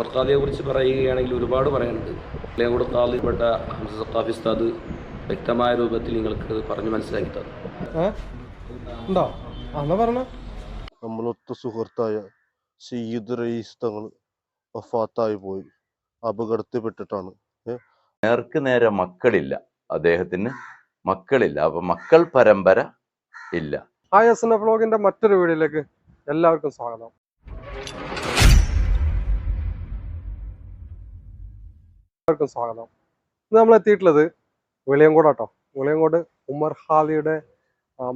മർക്കാദിയെ കുറിച്ച് പറയുകയാണെങ്കിൽ ഒരുപാട് പറയാനുണ്ട്. ഇളയങ്കോട് കാലിൽപ്പെട്ട ഹംസ സഖാഫി ഉസ്താദ് വ്യക്തമായ രൂപത്തിൽ നിങ്ങൾക്ക് പറഞ്ഞു മനസ്സിലാക്കി തന്നു. നമ്മളൊത്ത സുഹൃത്തായ സയ്യിദ് റയീസ് തങ്ങൾ വഫാത്തായി പോയി. അപകടത്തിൽപ്പെട്ടിട്ടാണ്. നേർക്ക് നേരെ മക്കളില്ല. അദ്ദേഹത്തിന് മക്കളില്ല. അപ്പൊ മക്കൾ പരമ്പര ഇല്ല. ആ എസ് എൻ എഫ് ബ്ലോഗിന്റെ മറ്റൊരു വീഡിയോയിലേക്ക് എല്ലാവർക്കും സ്വാഗതം. എല്ലാവർക്കും സ്വാഗതം. ഇന്ന് നമ്മൾ എത്തിയിട്ടുള്ളത് വെളിയങ്കോട് കേട്ടോ വെളിയങ്കോട് ഉമർ ഹാദിയുടെ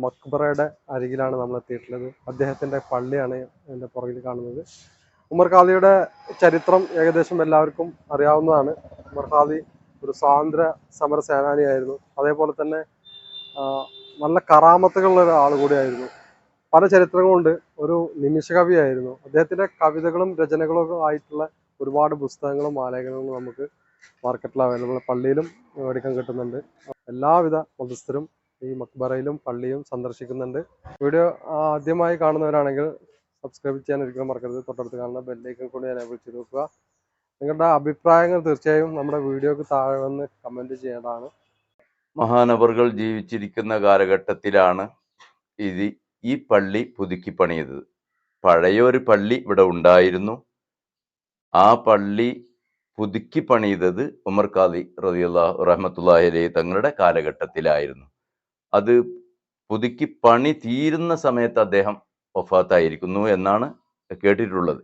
മക്ബറയുടെ അരികിലാണ് നമ്മൾ എത്തിയിട്ടുള്ളത്. അദ്ദേഹത്തിന്റെ പള്ളിയാണ് എന്റെ പുറകിൽ കാണുന്നത്. ഉമർ ഖാദിയുടെ ചരിത്രം ഏകദേശം എല്ലാവർക്കും അറിയാവുന്നതാണ്. ഉമർ ഖാദി ഒരു സ്വാതന്ത്ര്യ സമര സേനാനിയായിരുന്നു. അതേപോലെ തന്നെ നല്ല കറാമത്തുകളുള്ള ഒരാൾ കൂടിയായിരുന്നു. പല ചരിത്രങ്ങളുണ്ട് ഒരു നിമിഷ കവിയായിരുന്നു അദ്ദേഹത്തിന്റെ കവിതകളും രചനകളും ആയിട്ടുള്ള ഒരുപാട് പുസ്തകങ്ങളും ആലേഖനങ്ങളും നമുക്ക് മാർക്കറ്റിൽ അവൈലബിൾ പള്ളിയിലും മേടിക്കാൻ കിട്ടുന്നുണ്ട്. എല്ലാവിധ മതസ്ഥരും ഈ മക്ബറയിലും പള്ളിയും സന്ദർശിക്കുന്നുണ്ട്. വീഡിയോ ആദ്യമായി കാണുന്നവരാണെങ്കിൽ സബ്സ്ക്രൈബ് ചെയ്യാൻ ഒരിക്കലും മറക്കരുത്. തൊട്ടടുത്ത് കാണുന്ന ബെല്ലൈക്കൺ കൂടി എനേബിൾ ചെയ്ത് വെക്കുക. നിങ്ങളുടെ അഭിപ്രായങ്ങൾ തീർച്ചയായും നമ്മുടെ വീഡിയോക്ക് താഴെ വന്ന് കമന്റ് ചെയ്യേണ്ടതാണ്. മഹാനവറുകൾ ജീവിച്ചിരിക്കുന്ന കാലഘട്ടത്തിലാണ് ഇത് ഈ പള്ളി പുതുക്കി പണിയത് പഴയൊരു പള്ളി ഇവിടെ ഉണ്ടായിരുന്നു. ആ പള്ളി പുതുക്കി പണിതത് ഉമർ ഖാദി റസിയുള്ള റഹ്മത്തുള്ളാഹി അലൈഹി തങ്ങളുടെ കാലഘട്ടത്തിലായിരുന്നു. അത് പുതുക്കി പണി തീരുന്ന സമയത്ത് അദ്ദേഹം ഒഫാത്തായിരിക്കുന്നു എന്നാണ് കേട്ടിട്ടുള്ളത്.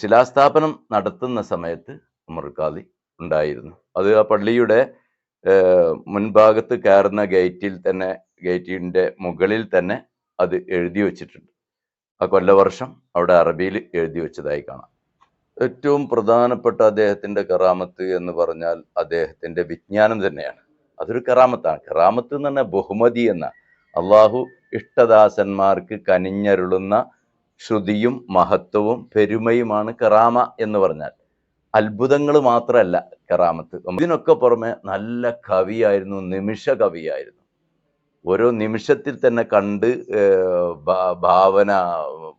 ശിലാസ്ഥാപനം നടത്തുന്ന സമയത്ത് ഉമർ ഖാദി ഉണ്ടായിരുന്നു. അത് ആ പള്ളിയുടെ മുൻഭാഗത്ത് കയറുന്ന ഗേറ്റിൽ തന്നെ ഗേറ്റിന്റെ മുകളിൽ തന്നെ അത് എഴുതി വച്ചിട്ടുണ്ട്. ആ കൊല്ലവർഷം അവിടെ അറബിയിൽ എഴുതി വെച്ചതായി കാണാം. ഏറ്റവും പ്രധാനപ്പെട്ട അദ്ദേഹത്തിന്റെ കറാമത്ത് എന്ന് പറഞ്ഞാൽ അദ്ദേഹത്തിന്റെ വിജ്ഞാനം തന്നെയാണ്. അതൊരു കറാമത്താണ്. കറാമത്ത് എന്ന് പറഞ്ഞാൽ ബഹുമതി എന്ന അള്ളാഹു ഇഷ്ടദാസന്മാർക്ക് കനിഞ്ഞരുളുന്ന ശ്രുതിയും മഹത്വവും പെരുമയുമാണ് കറാമ എന്ന് പറഞ്ഞാൽ. അത്ഭുതങ്ങൾ മാത്രമല്ല കറാമത്ത്. ഇതിനൊക്കെ പുറമെ നല്ല കവിയായിരുന്നു നിമിഷ കവിയായിരുന്നു. ഓരോ നിമിഷത്തിൽ തന്നെ കണ്ട് ഭാവന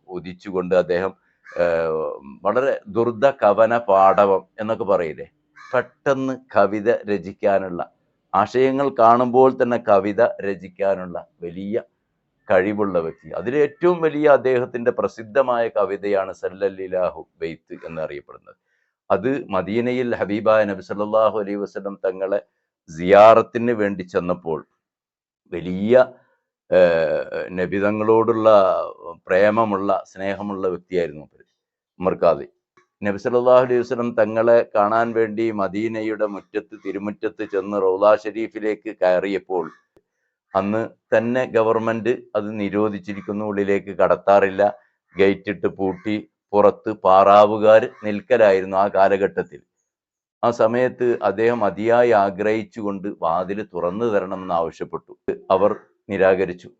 ഉദിച്ചുകൊണ്ട് അദ്ദേഹം വളരെ ദുർദ കവന പാടവം എന്നൊക്കെ പറയില്ലേ? പെട്ടെന്ന് കവിത രചിക്കാനുള്ള ആശയങ്ങൾ കാണുമ്പോൾ തന്നെ കവിത രചിക്കാനുള്ള വലിയ കഴിവുള്ള വ്യക്തി. അതിലേറ്റവും വലിയ അദ്ദേഹത്തിന്റെ പ്രസിദ്ധമായ കവിതയാണ് സല്ലല്ലാഹു ബെയ്ത്ത് എന്നറിയപ്പെടുന്നത്. അത് മദീനയിൽ ഹബീബ നബി സല്ലല്ലാഹു അലൈഹി വസല്ലം തങ്ങളെ സിയാറത്തിന് വേണ്ടി ചെന്നപ്പോൾ വലിയ നബിതങ്ങളോടുള്ള പ്രേമമുള്ള സ്നേഹമുള്ള വ്യക്തിയായിരുന്നു അവർ ഉമർക്കാദി നബി സല്ലല്ലാഹു അലൈഹി വസ്ലം തങ്ങളെ കാണാൻ വേണ്ടി മദീനയുടെ മുറ്റത്ത് തിരുമുറ്റത്ത് ചെന്ന് റൗലാ ഷരീഫിലേക്ക് കയറിയപ്പോൾ അന്ന് തന്നെ ഗവൺമെന്റ് അത് നിരോധിച്ചിരിക്കുന്നു ഉള്ളിലേക്ക് കടത്താറില്ല ഗേറ്റ് ഇട്ട് പൂട്ടി പുറത്ത് പാറാവുകാർ നിൽക്കലായിരുന്നു ആ കാലഘട്ടത്തിൽ. ആ സമയത്ത് അദ്ദേഹം അതിയായി ആഗ്രഹിച്ചുകൊണ്ട് വാതിൽ തുറന്നു തരണമെന്ന് ആവശ്യപ്പെട്ടു. അവർ നിരാകരിച്ചു.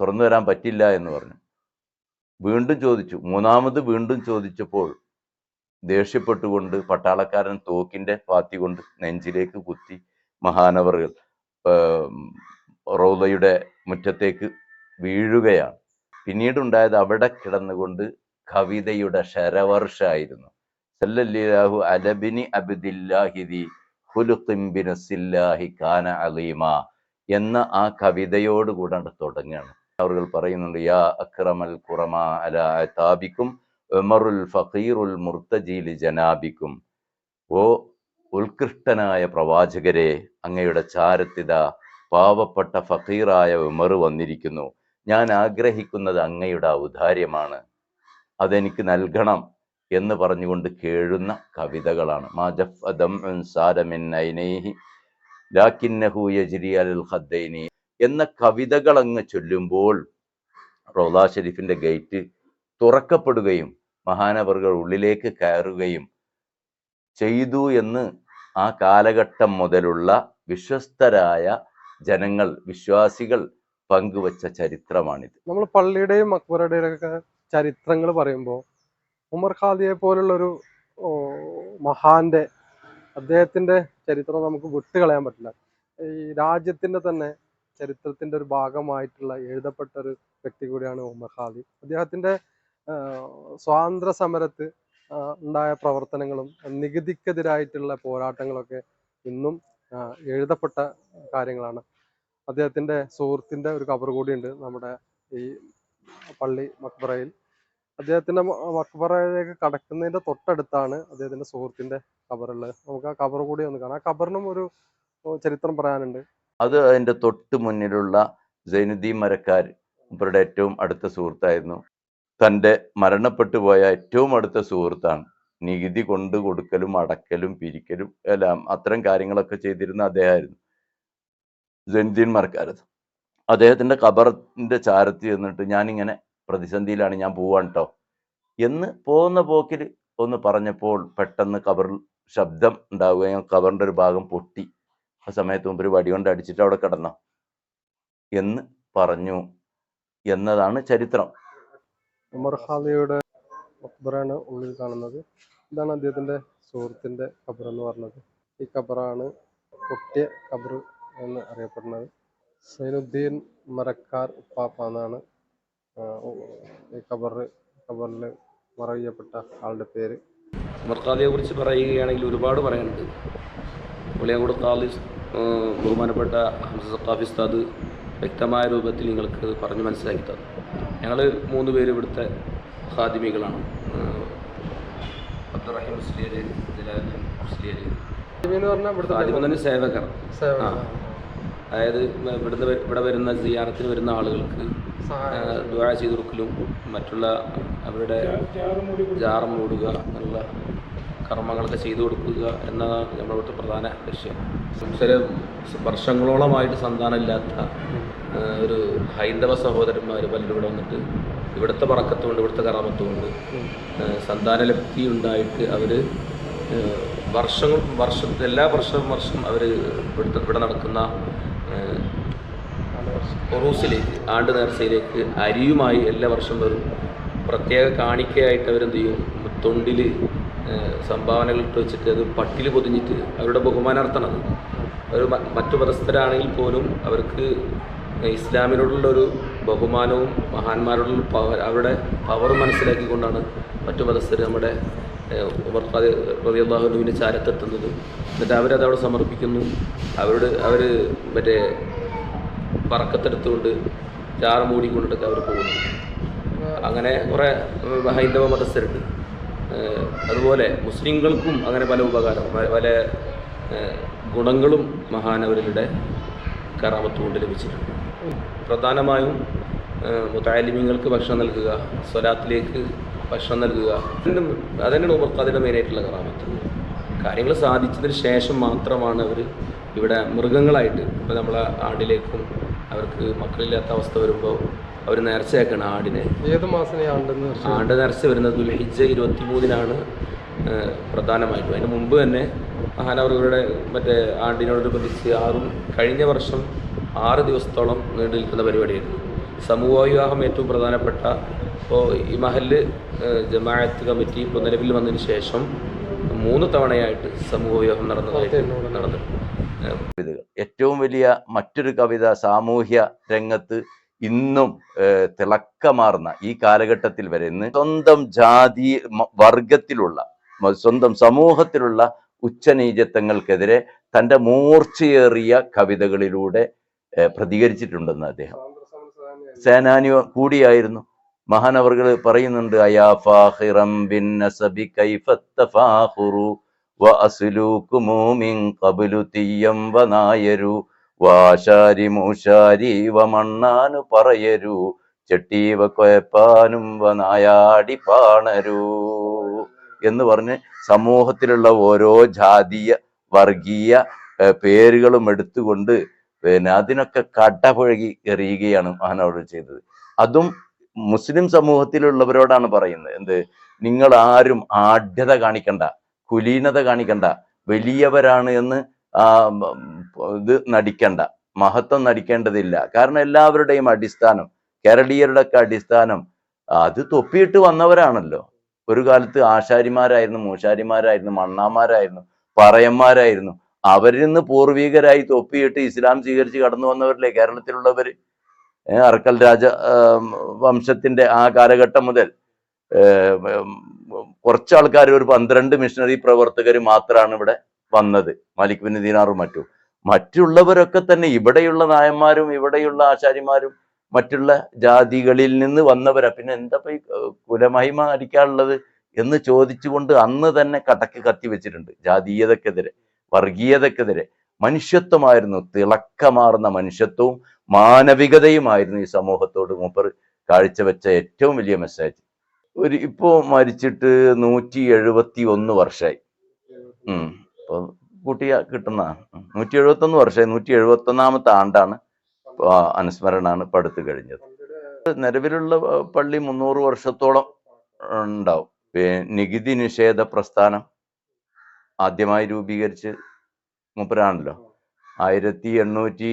തുറന്നു വരാൻ പറ്റില്ല എന്ന് പറഞ്ഞു. വീണ്ടും ചോദിച്ചു. മൂന്നാമത് വീണ്ടും ചോദിച്ചപ്പോൾ ദേഷ്യപ്പെട്ടുകൊണ്ട് പട്ടാളക്കാരൻ തോക്കിന്റെ പാത്തി കൊണ്ട് നെഞ്ചിലേക്ക് കുത്തി മഹാനവറുകൾ റൗദയുടെ മുറ്റത്തേക്ക് വീഴുകയാണ്. പിന്നീടുണ്ടായത് അവിടെ കിടന്നുകൊണ്ട് കവിതയുടെ ശരവർഷായിരുന്നു. സല്ലല്ലാഹു അലബിനി അബിദില്ലാഹിദി ഖുലുഖിൻ ബിനസ്സില്ലാഹി കാന അലീമ. എന്ന ആ കവിതയോട് കൂടെ തുടങ്ങുകയാണ്. അവർ പറയുന്നുണ്ട് യാ അക്രമൽ കുറമ അല താബിക്കും ഉമറുൽ ഫഖീറുൽ മുർത്തജീലി ജനാബിക്കും. ഓ ഉത്കൃഷ്ടനായ പ്രവാചകരെ അങ്ങയുടെ ചാരത്തിത പാവപ്പെട്ട ഫഖീറായ ഉമർ വന്നിരിക്കുന്നു. ഞാൻ ആഗ്രഹിക്കുന്നത് അങ്ങയുടെ ഔദാര്യമാണ് അതെനിക്ക് നൽകണം എന്ന് പറഞ്ഞുകൊണ്ട് കേഴുന്ന കവിതകളാണ്. മാ ജഫ് ദംഉൻ സാര മിൻ ഐനൈഹി യജ്രി അൽ ഖദ്ദൈനി എന്ന കവിതകൾ അങ്ങ് ചൊല്ലുമ്പോൾ റോദാ ഷെരീഫിന്റെ ഗേറ്റ് തുറക്കപ്പെടുകയും മഹാനവറുകൾ ഉള്ളിലേക്ക് കയറുകയും ചെയ്തു എന്ന് ആ കാലഘട്ടം മുതലുള്ള വിശ്വസ്തരായ ജനങ്ങൾ വിശ്വാസികൾ പങ്കുവച്ച ചരിത്രമാണിത്. നമ്മൾ പള്ളിയുടെയും അക്ബറുടെയും ഒക്കെ ചരിത്രങ്ങൾ പറയുമ്പോൾ ഉമർ ഖാദിയെ പോലുള്ളൊരു ഒരു മഹാന്റെ അദ്ദേഹത്തിന്റെ ചരിത്രം നമുക്ക് വിട്ടുകളയാൻ പറ്റില്ല. ഈ രാജ്യത്തിന്റെ തന്നെ ചരിത്രത്തിന്റെ ഒരു ഭാഗമായിട്ടുള്ള എഴുതപ്പെട്ട ഒരു വ്യക്തി കൂടിയാണ് ഉമർ ഖാദി. അദ്ദേഹത്തിന്റെ സ്വാതന്ത്ര്യ സമരത്ത് ഉണ്ടായ പ്രവർത്തനങ്ങളും നികുതിക്കെതിരായിട്ടുള്ള പോരാട്ടങ്ങളൊക്കെ ഇന്നും എഴുതപ്പെട്ട കാര്യങ്ങളാണ്. അദ്ദേഹത്തിന്റെ സുഹൃത്തിന്റെ ഒരു കബർ കൂടിയുണ്ട് നമ്മുടെ ഈ പള്ളി മക്ബറയിൽ. അദ്ദേഹത്തിന്റെ മക്ബറയിലേക്ക് കടക്കുന്നതിന്റെ തൊട്ടടുത്താണ് അദ്ദേഹത്തിന്റെ സുഹൃത്തിന്റെ കബറുള്ളത്. നമുക്ക് ആ കബർ കൂടി ഒന്ന് കാണാം. ആ കബറിനും ഒരു ചരിത്രം പറയാനുണ്ട്. അത് അതിന്റെ തൊട്ട് മുന്നിലുള്ള സൈനുദ്ദീൻ മരക്കാർ ഇവരുടെ ഏറ്റവും അടുത്ത സുഹൃത്തായിരുന്നു. തന്റെ മരണപ്പെട്ടു പോയ ഏറ്റവും അടുത്ത സുഹൃത്താണ്. നികുതി കൊണ്ടു കൊടുക്കലും അടക്കലും പിരിക്കലും എല്ലാം അത്തരം കാര്യങ്ങളൊക്കെ ചെയ്തിരുന്ന അദ്ദേഹമായിരുന്നു ജൈനുദ്ദീൻ മരക്കാർ അദ്ദേഹത്തിന്റെ ഖബറിന്റെ ചാരത്തി എന്നിട്ട് ഞാനിങ്ങനെ പ്രതിസന്ധിയിലാണ് ഞാൻ പോവാൻ കേട്ടോ എന്ന് പോകുന്ന പോക്കിൽ ഒന്ന് പറഞ്ഞപ്പോൾ പെട്ടെന്ന് കവറിൽ ശബ്ദം ഉണ്ടാവുകയും കവറിന്റെ ഒരു ഭാഗം പൊട്ടി. ആ സമയത്ത് മുമ്പ് ഒരു വടി കൊണ്ട് അടിച്ചിട്ട് അവിടെ കിടന്നു. എന്ന് പറഞ്ഞു എന്നതാണ് ചരിത്രം. ഉമർ ഖബറാണ് ഉള്ളിൽ കാണുന്നത്. ഇതാണ് അദ്ദേഹത്തിന്റെ സുഹൃത്തിന്റെ ഖബർ എന്ന് പറഞ്ഞത്. ഈ ഖബറാണ് പൊട്ടിയ ഖബർ എന്ന് അറിയപ്പെടുന്നത്. സൈനുദ്ദീൻ മരക്കാർ ഉപ്പാപ്പ എന്നാണ് ഖബർ ഖബറിൽ മറവിയപ്പെട്ട ആളുടെ പേര്. ഉമർ ഖാദിയെ കുറിച്ച് പറയുകയാണെങ്കിൽ ഒരുപാട് പറയാനുണ്ട് പുളിയങ്കോട് ഖാദി ബഹുമാനപ്പെട്ട ഹംസ സക്കാഫി ഉസ്താദ് വ്യക്തമായ രൂപത്തിൽ നിങ്ങൾക്ക് പറഞ്ഞു മനസ്സിലാക്കി തന്നു. ഞങ്ങൾ മൂന്ന് പേര് ഇവിടുത്തെ ഖാദിമികളാണ്. അബ്ദുറഹിം ജലാലുദ്ദീൻ മുസ്ലിയർ എന്ന് പറഞ്ഞാൽ സേവകർ. അതായത് ഇവിടുന്ന് ഇവിടെ വരുന്ന സിയാറത്തിന് വരുന്ന ആളുകൾക്ക് ദുആ ചെയ്ത് കൊടുക്കലും മറ്റുള്ള അവരുടെ ജാറം മൂടുക എന്നുള്ള കർമ്മങ്ങളൊക്കെ ചെയ്തു കൊടുക്കുക എന്നതാണ് നമ്മുടെ ഇവിടുത്തെ പ്രധാന ലക്ഷ്യം. ചില വർഷങ്ങളോളമായിട്ട് സന്താനമില്ലാത്ത ഒരു ഹൈന്ദവ സഹോദരന്മാർ പലരും ഇവിടെ വന്നിട്ട് ഇവിടുത്തെ പറക്കത്തുകൊണ്ട് ഇവിടുത്തെ കറാമത്തുകൊണ്ട് സന്താനലബ്ധി ഉണ്ടായിട്ട് അവർ വർഷങ്ങൾ വർഷം എല്ലാ വർഷവും വർഷം അവർ ഇവിടുത്തെ ഇവിടെ നടക്കുന്ന ഒറൂസിലേക്ക് ആണ്ട് നേർച്ചയിലേക്ക് അരിയുമായി എല്ലാ വർഷം വരും പ്രത്യേക കാണിക്കയായിട്ട് അവരെന്ത് ചെയ്യും തൊണ്ടിൽ സംഭാവനകൾ ഇട്ട് വെച്ചിട്ട് അത് പട്ടിൽ പൊതിഞ്ഞിട്ട് അവരുടെ ബഹുമാനാർത്ഥമാണ് അവർ മറ്റു മതസ്ഥരാണെങ്കിൽ പോലും അവർക്ക് ഇസ്ലാമിനോടുള്ള ഒരു ബഹുമാനവും മഹാന്മാരോടുള്ള പവർ അവരുടെ പവർ മനസ്സിലാക്കിക്കൊണ്ടാണ് മറ്റു മതസ്ഥർ നമ്മുടെ ഉമർ ചാരത്തെത്തുന്നത്. എന്നിട്ട് അവരത് അവിടെ സമർപ്പിക്കുന്നു. അവരോട് അവർ മറ്റേ പറക്കത്തെടുത്തുകൊണ്ട് ചാറ് മൂടിക്കൊണ്ടിട്ടൊക്കെ അവർ പോകുന്നു. അങ്ങനെ കുറേ ഹൈന്ദവ മതസ്ഥരുണ്ട്. അതുപോലെ മുസ്ലിങ്ങൾക്കും അങ്ങനെ പല ഉപകാരം പല ഗുണങ്ങളും മഹാനവരുടെ കറാമത്ത് കൊണ്ട് ലഭിച്ചിട്ടുണ്ട്. പ്രധാനമായും മുത്താലിമ്യങ്ങൾക്ക് ഭക്ഷണം നൽകുക സ്വലാത്തിലേക്ക് ഭക്ഷണം നൽകുക അതന്നെയാണ് ഉമർക്കാദിന്റെ മെയിനായിട്ടുള്ള കറാമത്ത്. കാര്യങ്ങൾ സാധിച്ചതിന് ശേഷം മാത്രമാണ് അവർ ഇവിടെ മൃഗങ്ങളായിട്ട് ഇപ്പോൾ നമ്മളെ ആടിലേക്കും അവർക്ക് മക്കളില്ലാത്ത അവസ്ഥ വരുമ്പോൾ അവർ നേർച്ചയാക്കണം ആടിനെ. ഏത് മാസം ആണ്ട് നേർച്ച വരുന്നത്? ദുൽഹിജ ഇരുപത്തി മൂന്നിനാണ് പ്രധാനമായിട്ടും. അതിന് മുമ്പ് തന്നെ മഹാനവർഗരുടെ മറ്റേ ആണ്ടിനോടനുബന്ധിച്ച് ആറും കഴിഞ്ഞ വർഷം ആറ് ദിവസത്തോളം നീണ്ടു നിൽക്കുന്ന പരിപാടിയായിരുന്നു. സമൂഹ വിവാഹം ഏറ്റവും പ്രധാനപ്പെട്ട. ഇപ്പോൾ ഈ മഹൽ ജമാഅത്ത് കമ്മിറ്റി ഇപ്പോൾ നിലവിൽ വന്നതിന് ശേഷം മൂന്ന് തവണയായിട്ട് സമൂഹ വിവാഹം നടന്നതായിട്ട് നടന്നിട്ടുണ്ട്. കവിതകൾ. ഏറ്റവും വലിയ മറ്റൊരു കവിത സാമൂഹ്യ രംഗത്ത് ഇന്നും തിളക്കമാർന്ന ഈ കാലഘട്ടത്തിൽ വരെ ഇന്ന് സ്വന്തം ജാതി വർഗത്തിലുള്ള സ്വന്തം സമൂഹത്തിലുള്ള ഉച്ചനീചത്വങ്ങൾക്കെതിരെ തന്റെ മൂർച്ചയേറിയ കവിതകളിലൂടെ പ്രതികരിച്ചിട്ടുണ്ടെന്ന് അദ്ദേഹം. സേനാനി കൂടിയായിരുന്നു. മഹാനവർകൾ പറയുന്നുണ്ട് അയാ ഫാഹിറം ബിൻ നസബി കൈഫത്തഫാഖുറു വ അസ്ലൂക്കുമു കബുലു തീയം വനായരു വാശാരി മൂശാരി വ മണ്ണാനു പറയരു ചെട്ടീവ കൊയപ്പാനും വനായാടി പാണരു എന്ന് പറഞ്ഞ് സമൂഹത്തിലുള്ള ഓരോ ജാതീയ വർഗീയ പേരുകളും എടുത്തുകൊണ്ട് പിന്നെ അതിനൊക്കെ കടപുഴകി എറിയുകയാണ് മഹാനവർ ചെയ്തത്. അതും മുസ്ലിം സമൂഹത്തിലുള്ളവരോടാണ് പറയുന്നത്. എന്ത്? നിങ്ങൾ ആരും ആഢ്യത കാണിക്കണ്ട. കുലീനത കാണിക്കണ്ട. വലിയവരാണ് എന്ന് ഇത് നടിക്കണ്ട. മഹത്വം നടിക്കേണ്ടതില്ല. കാരണം എല്ലാവരുടെയും അടിസ്ഥാനം കേരളീയരുടെ ഒക്കെ അടിസ്ഥാനം അത് തൊപ്പിയിട്ട് വന്നവരാണല്ലോ. ഒരു കാലത്ത് ആശാരിമാരായിരുന്നു മൂശാരിമാരായിരുന്നു മണ്ണാമാരായിരുന്നു പറയന്മാരായിരുന്നു. അവരിൽ നിന്ന് പൂർവീകരായി തൊപ്പിയിട്ട് ഇസ്ലാം സ്വീകരിച്ച് കടന്നു വന്നവരില്ലേ കേരളത്തിലുള്ളവർ അറക്കൽ രാജ വംശത്തിന്റെ ആ കാലഘട്ടം മുതൽ. കുറച്ച് ആൾക്കാർ ഒരു പന്ത്രണ്ട് മിഷണറി പ്രവർത്തകർ മാത്രമാണ് ഇവിടെ വന്നത്. മാലിക് ബിൻ ദീനാറും മറ്റും. മറ്റുള്ളവരൊക്കെ തന്നെ ഇവിടെയുള്ള നായന്മാരും ഇവിടെയുള്ള ആചാര്യന്മാരും മറ്റുള്ള ജാതികളിൽ നിന്ന് വന്നവരാ. പിന്നെ എന്താ കുലമഹിമ അടിക്കാനുള്ളത് എന്ന് ചോദിച്ചുകൊണ്ട് അന്ന് തന്നെ കടക്ക് കത്തി വെച്ചിട്ടുണ്ട്. ജാതീയതക്കെതിരെ വർഗീയതക്കെതിരെ. മനുഷ്യത്വമായിരുന്നു. തിളക്കമാർന്ന മനുഷ്യത്വവും മാനവികതയുമായിരുന്നു ഈ സമൂഹത്തോട് മൂപ്പർ കാഴ്ചവെച്ച ഏറ്റവും വലിയ മെസ്സേജ് ഒരു ഇപ്പോ മരിച്ചിട്ട് നൂറ്റി എഴുപത്തി ഒന്ന് വർഷമായി ഉം ഇപ്പൊ കൂട്ടിയ കിട്ടുന്ന നൂറ്റി എഴുപത്തി ഒന്ന് വർഷമായി നൂറ്റി എഴുപത്തി ഒന്നാമത്തെ ആണ്ടാണ് അനുസ്മരണാണ് പടുത്തു കഴിഞ്ഞത്. നിലവിലുള്ള പള്ളി മുന്നൂറ് വർഷത്തോളം ഉണ്ടാവും. നികുതി നിഷേധ പ്രസ്ഥാനം ആദ്യമായി രൂപീകരിച്ച് മൂപ്പരാണല്ലോ. ആയിരത്തി എണ്ണൂറ്റി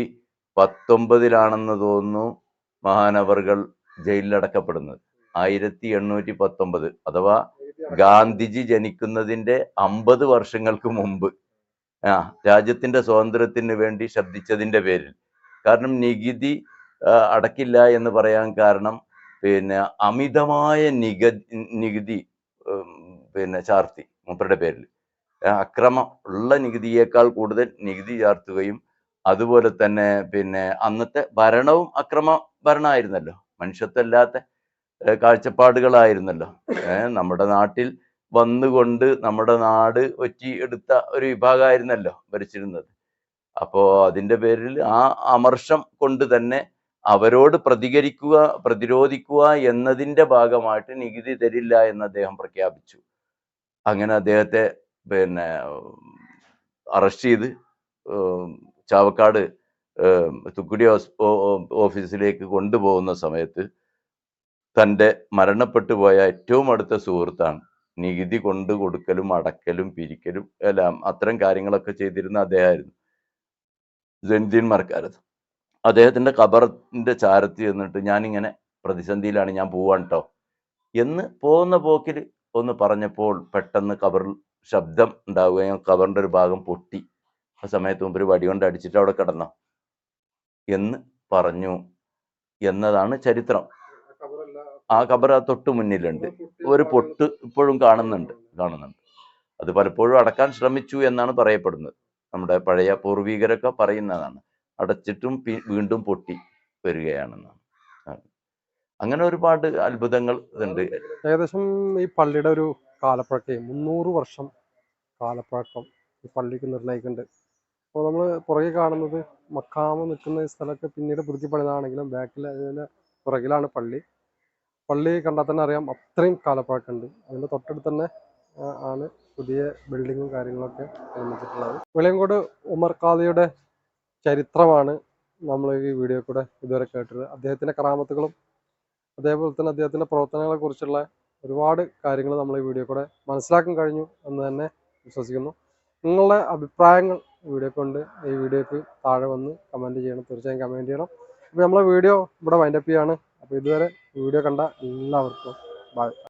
പത്തൊമ്പതിലാണെന്ന് തോന്നുന്നു മഹാനവറുകൾ ജയിലിലടക്കപ്പെടുന്നത്. ആയിരത്തി എണ്ണൂറ്റി പത്തൊമ്പത് അഥവാ ഗാന്ധിജി ജനിക്കുന്നതിന്റെ അമ്പത് വർഷങ്ങൾക്ക് മുമ്പ്. ആ രാജ്യത്തിന്റെ സ്വാതന്ത്ര്യത്തിന് വേണ്ടി ശബ്ദിച്ചതിന്റെ പേരിൽ. കാരണം നികുതി അടക്കില്ല എന്ന് പറയാൻ കാരണം പിന്നെ അമിതമായ നിക നികുതി പിന്നെ ചാർത്തി മൂപ്പരുടെ പേരിൽ. അക്രമം ഉള്ള നികുതിയേക്കാൾ കൂടുതൽ നികുതി ചാർത്തുകയും അതുപോലെ തന്നെ പിന്നെ അന്നത്തെ ഭരണവും അക്രമ ഭരണമായിരുന്നല്ലോ മനുഷ്യത്വമില്ലാത്ത ഏഹ്, കാഴ്ചപ്പാടുകളായിരുന്നല്ലോ. നമ്മുടെ നാട്ടിൽ വന്നുകൊണ്ട് നമ്മുടെ നാട് ഒറ്റി എടുത്ത ഒരു വിഭാഗമായിരുന്നല്ലോ ഭരിച്ചിരുന്നത്. അപ്പോ അതിന്റെ പേരിൽ ആ അമർഷം കൊണ്ട് തന്നെ അവരോട് പ്രതികരിക്കുക പ്രതിരോധിക്കുക എന്നതിന്റെ ഭാഗമായിട്ട് നികുതി തരില്ല എന്ന് അദ്ദേഹം പ്രഖ്യാപിച്ചു. അങ്ങനെ അദ്ദേഹത്തെ പിന്നെ അറസ്റ്റ് ചെയ്ത് ചാവക്കാട് തുക്കുടി ഓഫീസിലേക്ക് കൊണ്ടുപോകുന്ന സമയത്ത് തന്റെ മരണപ്പെട്ടു പോയ ഏറ്റവും അടുത്ത സുഹൃത്താണ്. നികുതി കൊണ്ടു കൊടുക്കലും അടക്കലും പിരിക്കലും എല്ലാം അത്തരം കാര്യങ്ങളൊക്കെ ചെയ്തിരുന്ന അദ്ദേഹമായിരുന്നു. ജൻദീൻ മറക്കാരത് അദ്ദേഹത്തിന്റെ ഖബറിന്റെ ചാരത്ത് ചെന്നിട്ട് ഞാനിങ്ങനെ പ്രതിസന്ധിയിലാണ് ഞാൻ പോവാൻ കേട്ടോ എന്ന് പോകുന്ന പോക്കിൽ ഒന്ന് പറഞ്ഞപ്പോൾ പെട്ടെന്ന് കബറിൽ ശബ്ദം ഉണ്ടാവുകയും കബറിന്റെ ഒരു ഭാഗം പൊട്ടി. ആ സമയത്ത് മുമ്പ് ഒരു വടി കൊണ്ട് അടിച്ചിട്ട് അവിടെ കിടന്നോ എന്ന് പറഞ്ഞു എന്നതാണ് ചരിത്രം. ആ ഖബർ ആ തൊട്ട് മുന്നിലുണ്ട്. ഒരു പൊട്ട് ഇപ്പോഴും കാണുന്നുണ്ട് കാണുന്നുണ്ട്. അത് പലപ്പോഴും അടക്കാൻ ശ്രമിച്ചു എന്നാണ് പറയപ്പെടുന്നത്. നമ്മുടെ പഴയ പൂർവികരൊക്കെ പറയുന്നതാണ്. അടച്ചിട്ടും വീണ്ടും പൊട്ടി വരികയാണെന്നാണ്. അങ്ങനെ ഒരുപാട് അത്ഭുതങ്ങൾ ഉണ്ട്. ഏകദേശം ഈ പള്ളിയുടെ ഒരു കാലപ്പഴക്കേ മുന്നൂറ് വർഷം കാലപ്പഴക്കം ഈ പള്ളിക്ക് നിർണയിക്കുന്നുണ്ട് അപ്പോൾ നമ്മൾ പുറകെ കാണുന്നത് മക്കാമ നിൽക്കുന്ന സ്ഥലമൊക്കെ പിന്നീട് പുതുക്കി പണിതാണെങ്കിലും ബാക്കിൽ അതിന്റെ പുറകിലാണ് പള്ളി. പള്ളി കണ്ടാൽ തന്നെ അറിയാം അത്രയും കാലപ്പഴക്കമുണ്ട്. അതിന്റെ തൊട്ടടുത്ത് തന്നെ ആണ് പുതിയ ബിൽഡിങ്ങും കാര്യങ്ങളൊക്കെ നിർമ്മിച്ചിട്ടുള്ളത്. വെളിയങ്കോട് ഉമർ ഖാദിയുടെ ചരിത്രമാണ് നമ്മൾ ഈ വീഡിയോ കൂടെ ഇതുവരെ കേട്ടത് അദ്ദേഹത്തിന്റെ കറാമത്തുകളും അതേപോലെ തന്നെ അദ്ദേഹത്തിന്റെ പ്രവർത്തനങ്ങളെ കുറിച്ചുള്ള ഒരുപാട് കാര്യങ്ങൾ നമ്മൾ ഈ വീഡിയോ കൂടെ മനസ്സിലാക്കാൻ കഴിഞ്ഞു എന്ന് തന്നെ വിശ്വസിക്കുന്നു. നിങ്ങളുടെ അഭിപ്രായങ്ങൾ വീഡിയോ കൊണ്ട് ഈ വീഡിയോക്ക് താഴെ വന്ന് കമന്റ് ചെയ്യണം. തീർച്ചയായും കമന്റ് ചെയ്യണം. അപ്പോൾ നമ്മളെ വീഡിയോ ഇവിടെ വൈൻഡപ്പ് ചെയ്യാണ്. അപ്പോൾ ഇതുവരെ വീഡിയോ കണ്ട എല്ലാവർക്കും ബൈ.